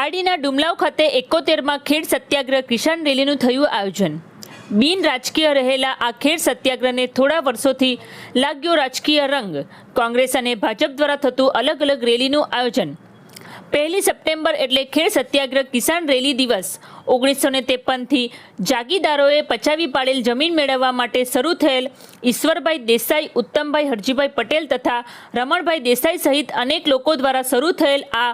પારડીના ડુમલાવ ખાતે એકોતેરમાં ખેડ સત્યાગ્રહ કિસાન રેલીનું થયું આયોજન. બિન રાજકીય રહેલા આ ખેડ સત્યાગ્રહને થોડા વર્ષોથી લાગ્યો રાજકીય રંગ. કોંગ્રેસ અને ભાજપ દ્વારા થતું અલગ અલગ રેલીનું આયોજન. પહેલી સપ્ટેમ્બર એટલે ખેડ સત્યાગ્રહ કિસાન રેલી દિવસ. ઓગણીસો ને ત્રેપનથી જાગીદારોએ પચાવી પાડેલ જમીન મેળવવા માટે શરૂ થયેલ ઈશ્વરભાઈ દેસાઈ, ઉત્તમભાઈ હરજીભાઈ પટેલ તથા રમણભાઈ દેસાઈ સહિત અનેક લોકો દ્વારા શરૂ થયેલ આ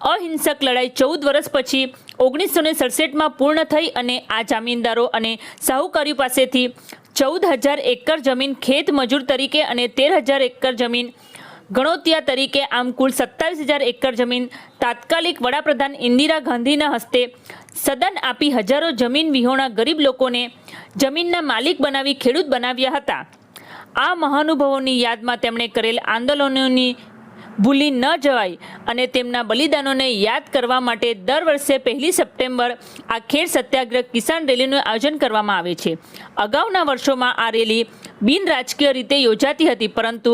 અહિંસક લડાઈ ચૌદ વર્ષ પછી ઓગણીસો ને સડસઠમાં પૂર્ણ થઈ અને આ જામીનદારો અને સાહુકારીઓ પાસેથી ચૌદ હજાર એકર જમીન ખેત મજૂર તરીકે અને તેર હજાર એકર જમીન ગણોતિયા તરીકે, આમ કુલ સત્તાવીસ હજાર એકર જમીન તાત્કાલિક વડાપ્રધાન ઇન્દિરા ગાંધીના હસ્તે સદન આપી હજારો જમીન વિહોણા ગરીબ લોકોને જમીનના માલિક બનાવી ખેડૂત બનાવ્યા હતા. આ મહાનુભાવોની યાદમાં તેમણે કરેલ આંદોલનોની ભૂલી ન જવાય અને તેમના બલિદાનોને યાદ કરવા માટે દર વર્ષે પહેલી સપ્ટેમ્બર આ ખેડ સત્યાગ્રહ કિસાન રેલીનું આયોજન કરવામાં આવે છે. અગાઉના વર્ષોમાં આ રેલી બિન રાજકીય રીતે યોજાતી હતી, પરંતુ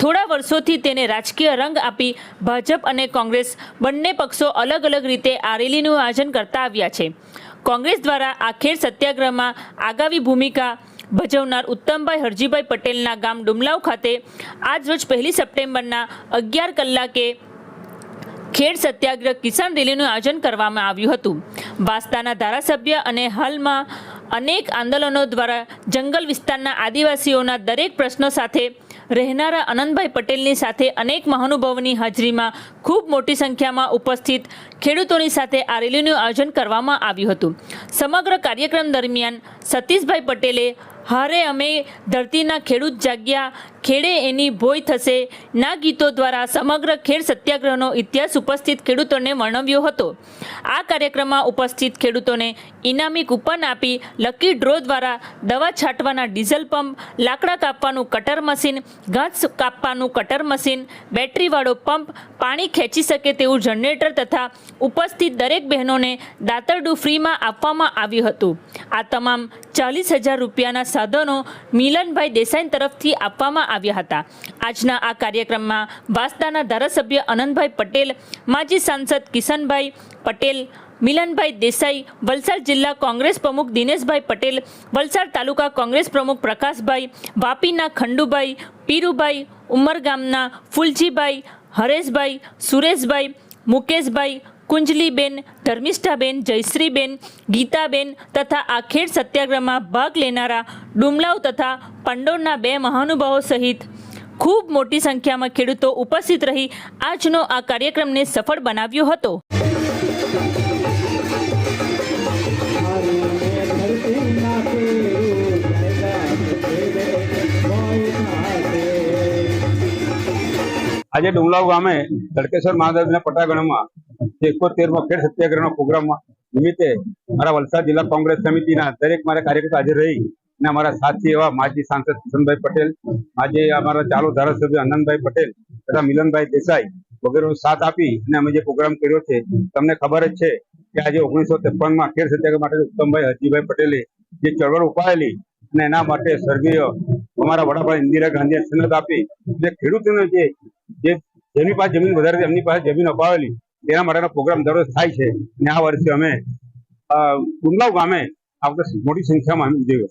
થોડા વર્ષોથી તેને રાજકીય રંગ આપી ભાજપ અને કોંગ્રેસ બંને પક્ષો અલગ અલગ રીતે આ રેલીનું આયોજન કરતા આવ્યા છે. કોંગ્રેસ દ્વારા આ ખેડ સત્યાગ્રહમાં આગામી ભૂમિકા ભજવનાર ઉત્તમભાઈ હરજીભાઈ પટેલના ગામ ડુમલાવ ખાતે આજ રોજ પહેલી સપ્ટેમ્બરના અગિયાર કલાકે ખેડ સત્યાગ્રહ કિસાન રેલીનું આયોજન કરવામાં આવ્યું હતું. વાસ્તાના ધારાસભ્ય અને હાલમાં અનેક આંદોલનો દ્વારા જંગલ વિસ્તારના આદિવાસીઓના દરેક પ્રશ્નો સાથે રહેનારા આનંદભાઈ પટેલની સાથે અનેક મહાનુભાવોની હાજરીમાં ખૂબ મોટી સંખ્યામાં ઉપસ્થિત ખેડૂતોની સાથે આ રેલીનું આયોજન કરવામાં આવ્યું હતું. સમગ્ર કાર્યક્રમ દરમિયાન સતીશભાઈ પટેલે હારે અમે ધરતીના ખેડૂત જાગ્યા ખેડે એની ભોય થશે. ના ગીતો દ્વારા સમગ્ર ખેડ સત્યાગ્રહનો ઇતિહાસ ઉપસ્થિત ખેડૂતોને વર્ણવ્યો હતો. આ કાર્યક્રમમાં ઉપસ્થિત ખેડૂતોને ઇનામી કૂપન આપી લકી ડ્રો દ્વારા દવા છાંટવાના ડીઝલ પંપ, લાકડા કાપવાનું કટર મશીન, ઘાસ કાપવાનું કટર મશીન, બેટરીવાળો પંપ, પાણી ખેંચી શકે તેવું જનરેટર તથા ઉપસ્થિત દરેક બહેનોને દાતરડું ફ્રીમાં આપવામાં આવ્યું હતું. આ તમામ ચાલીસ હજાર રૂપિયાના સાધનો મિલનભાઈ દેસાઈ તરફથી આપવામાં આવ્યા હતા. આજના આ કાર્યક્રમમાં વાસદાના ધારાસભ્ય આનંદભાઈ પટેલ, માજી સાંસદ કિશનભાઈ પટેલ, મિલનભાઈ દેસાઈ, વલસાડ જિલ્લા કોંગ્રેસ પ્રમુખ દિનેશભાઈ પટેલ, વલસાડ તાલુકા કોંગ્રેસ પ્રમુખ પ્રકાશભાઈ, વાપીના ખંડુભાઈ, પીરુભાઈ, ઉમરગામના ફુલજીભાઈ, હરેશભાઈ, સુરેશભાઈ, મુકેશભાઈ કુંજલીબેન, ધર્મિષ્ઠાબેન, જયશ્રીબેન, ગીતાબેન તથા આ સત્યાગ્રહમાં ભાગ લેનારા ડુમલાવ તથા પંડોળના બે મહાનુભાવો સહિત ખૂબ મોટી સંખ્યામાં ખેડૂતો ઉપસ્થિત રહી આજનો આ કાર્યક્રમને સફળ બનાવ્યો હતો. આજે ડુંગલાવ ગામે તડકેશ્વર મહાદેવના પટાગણમાં એકોતેરમાં ખેડ સત્યાગ્રહનો પ્રોગ્રામ નિમિત્તે મારા વલસાડ જિલ્લા કોંગ્રેસ સમિતિના દરેક મારા કાર્યકર્તા હાજર રહી અને અમારા સાથી એવા માજી સાંસદ કિશનભાઈ પટેલ આજે અમારા ચાલુ ધારાસભ્ય આનંદભાઈ પટેલ તથા મિલનભાઈ દેસાઈ વગેરેનો સાથ આપી અને અમે જે પ્રોગ્રામ કર્યો છે, તમને ખબર જ છે કે આજે ઓગણીસો ત્રેપનમાં ખેડ સત્યાગ્રહ માટે ઉત્તમભાઈ હરજીભાઈ પટેલે જે ચળવળ ઉપાડેલી અને એના માટે સ્વર્ગીય અમારા વડાપ્રધાન ઇન્દિરા ગાંધીએ સનદ આપી અને ખેડૂતોને જે જેની પાસે જમીન વધારે એમની પાસે જમીન અપાવેલી તેના માટેનો પ્રોગ્રામ દરરોજ થાય છે. અને આ વર્ષે અમે અ, ગુમલાવ ગામે આ મોટી સંખ્યામાં અમે જોયો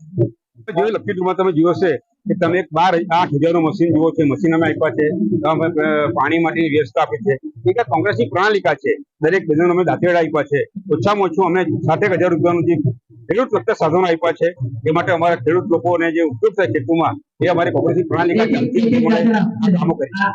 જોયું લકી તમે જુઓ છે. કે તમે એક બાર આઠ હજારનું મશીન જુઓ છે મશીન અમે આપ્યા છે. પાણી માટેની વ્યવસ્થા આપી છે. એક કોંગ્રેસની પ્રણાલિકા છે. દરેક બહેનોને અમે દાંતેડા આપ્યા છે. ઓછામાં ઓછું અમે સાતેક હજાર રૂપિયાનું જે ખેડૂત લગતા સાધનો આપ્યા છે એ માટે અમારા ખેડૂત લોકોને જે ઉપયોગ થાય ખેતરમાં એ અમારી કોંગ્રેસની પ્રણાલિકા કામો કરી છે.